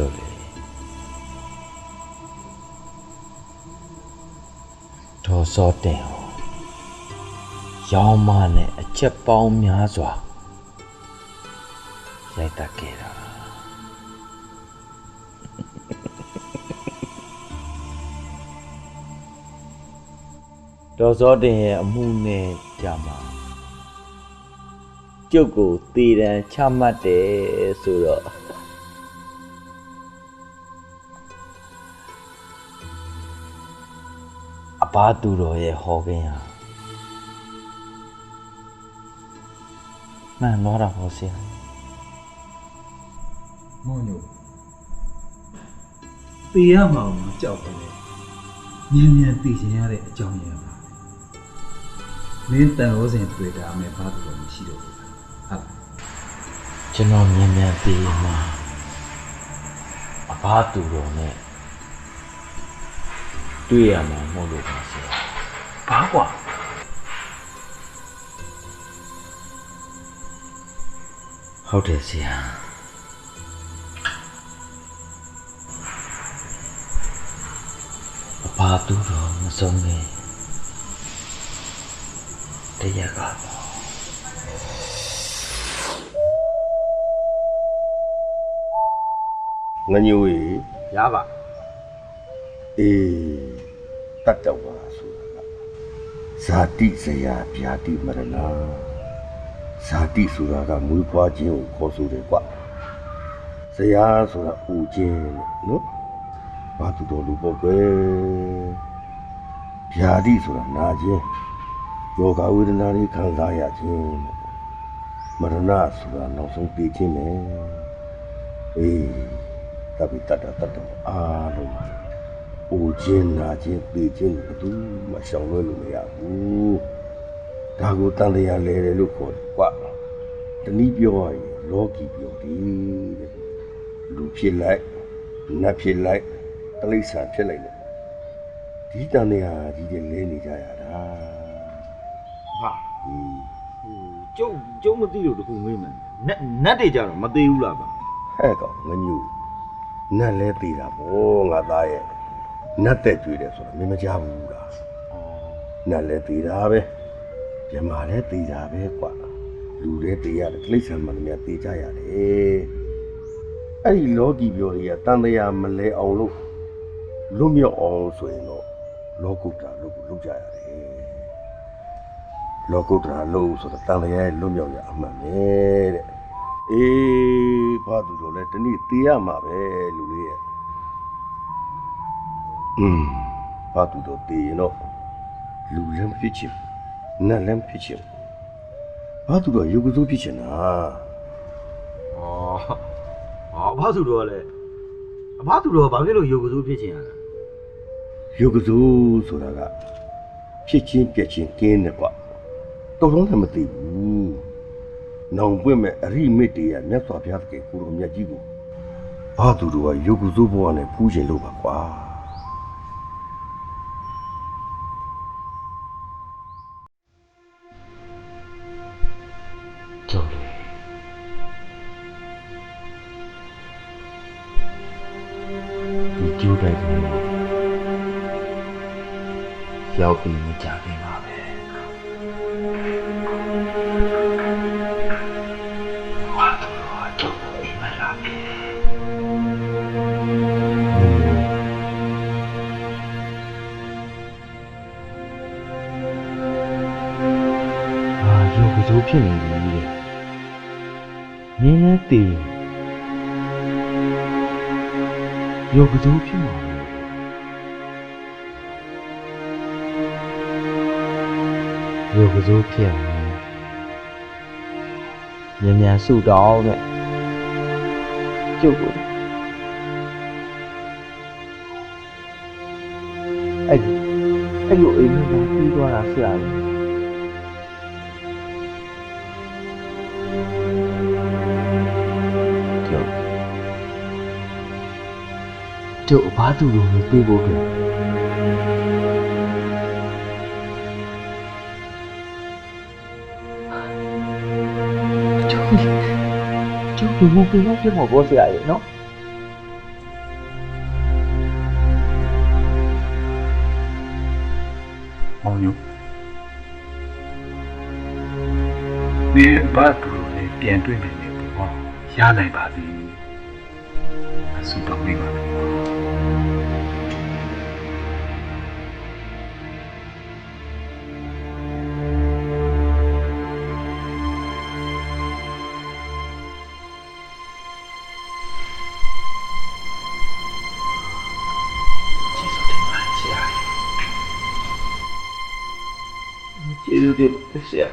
ကျုပ်လေဒေါ်စောတင်ဟောရောင်းမနဲ့အချက်ပေါင်းများစွာရိုက်တက်ခဲ့တာဒေါ်စောတင်ရဲ့အမှုနဲ့ကြာမှာကျုပ်ကိုတည်တံချမှတ်တယ်ဆိုတော့ ဘသူတော်ရဲ့ဟောခင်းဟာမှန်တော့တာဟောဆရာမောင်ညိုတေးရမှာမကြောက်ဘူးလေမြင်မြန်သိချင်ရတဲ့အကြောင်းရင်းပါမင်းတန်ဟောစဉ်တွေ့တာအမေဘာတူလို့မရှိတော့ဘူးဟုတ်လားကျွန်တော်မြန်မြန်ပြီးမှာအဘသူတော်နဲ့ တွေ့ရမှာမဟုတ်လို့ပါဆရာဘာကွာဟုတ်တယ်ဆရာအဘာသူတော့မဆုံးနေတရားကတော့ငညိုကြီးရပါ အေးတတ်တော့ပါဆိုတာကဇာတိဇရာဗျာတိမရဏဇာတိဆိုတာကမွေးဖွားခြင်းကိုခေါ်ဆိုတယ်ကွဇရာဆိုတာဦးခြင်းနော်ဘာသူတော်လူပေါ့ကွယ်ဗျာတိဆိုတာနာခြင်းယောဂဝေဒနာတွေခံစားရခြင်းမရဏဆိုတာနောက်ဆုံးသိခြင်းပဲအေးတပိတတတတအားလုံးပါ။ အိုခြင်းနာခြင်းပေခြင်းဘယ်သူမှရှောင်လွှဲလို့မရဘူး။ဒါကိုတန်တရားလဲတယ်လို့ခေါ်တယ်ကွာ။တနည်းပြောရရင်လောကီပြောတယ်တဲ့။လူဖြစ်လိုက်နတ်ဖြစ်လိုက်တိရစ္ဆာန်ဖြစ်လိုက်တယ်။ဒီတန်တရားကြီးတွေလဲနေကြရတာဟာ။ဟီးဟိုကျုပ်ကျုပ်မသိလို့တခုမေးမှန်းနက်နက်တွေကြတော့မသေးဘူးလားဗျဟဲ့ကောင်ငညူနတ်လဲသေးတာဗောငါသားရဲ့ နတ်တဲ့ကြွေတယ်ဆိုတာမင်းမကြဘူးလားနတ်လည်းသေးတာပဲမြမာလည်းသေးတာပဲကွာလူလည်းသေးရတယ်တိရစ္ဆာန်မှလည်းသေးကြရတယ်အဲ့ဒီလောကီပြောတွေကတန်တရားမလဲအောင်လို့လွတ်မြောက်အောင်ဆိုရင်တော့လောကုတ္တရာလို့ကိုလုပ်ကြရတယ်လောကုတ္တရာလို့ဆိုတော့တန်တရားရဲ့လွတ်မြောက်ရအမှန်ပဲတဲ့အေးဘာသူတို့လဲတနည်းသေးရမှာပဲလူလေးရဲ့ อืมဘာသူတို့သေးရင်တော့လူလည်းမဖြစ်ချင်နတ်လည်းမဖြစ်ချင်ဘာသူတော့ရုပ်ကစိုးဖြစ်ချင်တာဩဟောဘာသူတော်လဲအဘာသူတော်ဘာဖြစ်လို့ရုပ်ကစိုးဖြစ်ချင်ရလဲရုပ်ကစိုးဆိုတာကဖြစ်ချင်းပြက်ချင်းကင်းတယ်ကွာတော်တော်လည်းမသိဘူးနောင်ပွင့်မဲ့အရိမိတ်တွေကမြတ်စွာဘုရားသခင်ကိုရောမြတ်ကြီးကိုဘာသူတို့ကရုပ်ကစိုးဘဝနဲ့ဖူးချင်လို့ပါကွာကျု ကျူးတိုက်ကိုရောက်ပြီးမကြခင်ပါပဲဘာလို့တော့ဒီမလာပြီအာရုပ်ကစိုးဖြစ်နေပြီတဲ့မင်းလည်းတည် ရုပ်ကစိုးဖြစ်မှာပဲရုပ်ကစိုးဖြစ်အောင်မြန်မြန်စုတောင်းတဲ့ကျုပ်ကိုအဲ့ဒီအဲ့လိုအိမ်မှာပြီးသွားတာဆရာကြီးကျု တို့အဘသူတို့ကိုပြေးဖို့အတွက်ကျုပ်တို့ဘယ်လိုပြောမှာဘောဆရာရေနော်မောင်ညိုဒီဘာသူတို့ပြန်တွေ့မယ်လို့ပြောရနိုင်ပါသည်အဆူတော်မိပါ ကျေးဇူးတင်ပါတယ်ဆရာ